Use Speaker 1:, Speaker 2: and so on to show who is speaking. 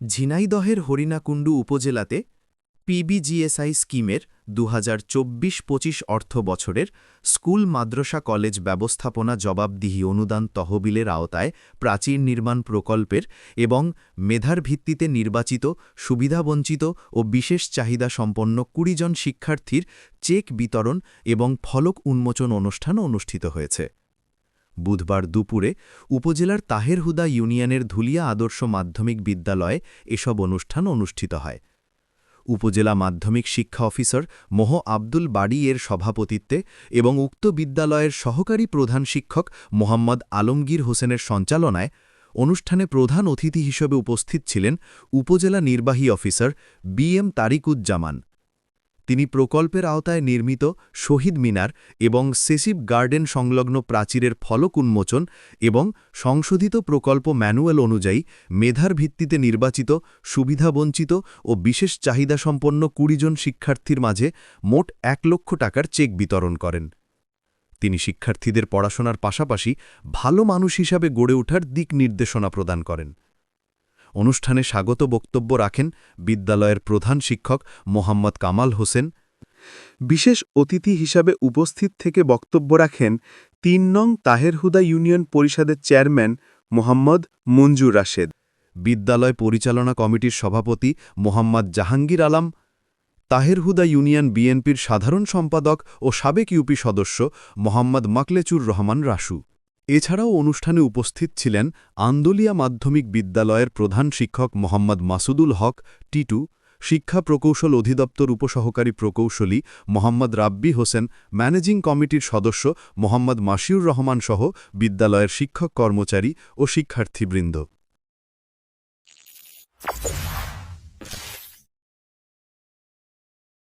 Speaker 1: ঝিনাইদহের হরিণাকুণ্ডু উপজেলাতে পিবিজিএসআই স্কিমের দু হাজার চব্বিশ পঁচিশ অর্থ বছরের স্কুল, মাদ্রাসা, কলেজ ব্যবস্থাপনা জবাবদিহি অনুদান তহবিলের আওতায় প্রাচীর নির্মাণ প্রকল্পের এবং মেধার ভিত্তিতে নির্বাচিত, সুবিধাবঞ্চিত ও বিশেষ চাহিদা সম্পন্ন কুড়ি জন শিক্ষার্থীর চেক বিতরণ এবং ফলক উন্মোচন অনুষ্ঠান অনুষ্ঠিত হয়েছে। বুধবার দুপুরে উপজেলার তাহেরহুদা ইউনিয়নের ধুলিয়া আদর্শ মাধ্যমিক বিদ্যালয়ে এসব অনুষ্ঠান অনুষ্ঠিত হয়। উপজেলা মাধ্যমিক শিক্ষা অফিসার মোহ আব্দুল বাড়ি এর সভাপতিত্বে এবং উক্ত বিদ্যালয়ের সহকারী প্রধান শিক্ষক মোহাম্মদ আলমগীর হোসেনের সঞ্চালনায় অনুষ্ঠানে প্রধান অতিথি হিসেবে উপস্থিত ছিলেন উপজেলা নির্বাহী অফিসার বি এম তারিকুজ্জামান। তিনি প্রকল্পের আওতায় নির্মিত শহীদ মিনার এবং সেসিভ গার্ডেন সংলগ্ন প্রাচীরের ফলক উন্মোচন এবং সংশোধিত প্রকল্প ম্যানুয়াল অনুযায়ী মেধার ভিত্তিতে নির্বাচিত, সুবিধাবঞ্চিত ও বিশেষ চাহিদাসম্পন্ন কুড়ি জন শিক্ষার্থীর মাঝে মোট এক লক্ষ টাকার চেক বিতরণ করেন। তিনি শিক্ষার্থীদের পড়াশোনার পাশাপাশি ভালো মানুষ হিসাবে গড়ে ওঠার দিক নির্দেশনা প্রদান করেন। অনুষ্ঠানে স্বাগত বক্তব্য রাখেন বিদ্যালয়ের প্রধান শিক্ষক মোহাম্মদ কামাল হোসেন।
Speaker 2: বিশেষ অতিথি হিসাবে উপস্থিত থেকে বক্তব্য রাখেন তিন নং তাহেরহুদা ইউনিয়ন পরিষদের চেয়ারম্যান মোহাম্মদ মঞ্জুর রাশেদ।
Speaker 1: বিদ্যালয় পরিচালনা কমিটির সভাপতি মোহাম্মদ জাহাঙ্গীর আলম। তাহেরহুদা ইউনিয়ন বিএনপির সাধারণ সম্পাদক ও সাবেক ইউপি সদস্য মোহাম্মদ মাকলেচুর রহমান রাসু। এছাড়াও অনুষ্ঠানে উপস্থিত ছিলেন আন্দোলিয়া মাধ্যমিক বিদ্যালয়ের প্রধান শিক্ষক মোহাম্মদ মাসুদুল হক, টিটু, শিক্ষা প্রকৌশল অধিদপ্তর উপসহকারী প্রকৌশলী মোহাম্মদ রাব্বি হোসেন, ম্যানেজিং কমিটির সদস্য মোহাম্মদ মাসিউর রহমান সহ বিদ্যালয়ের শিক্ষক কর্মচারী ও শিক্ষার্থীবৃন্দ।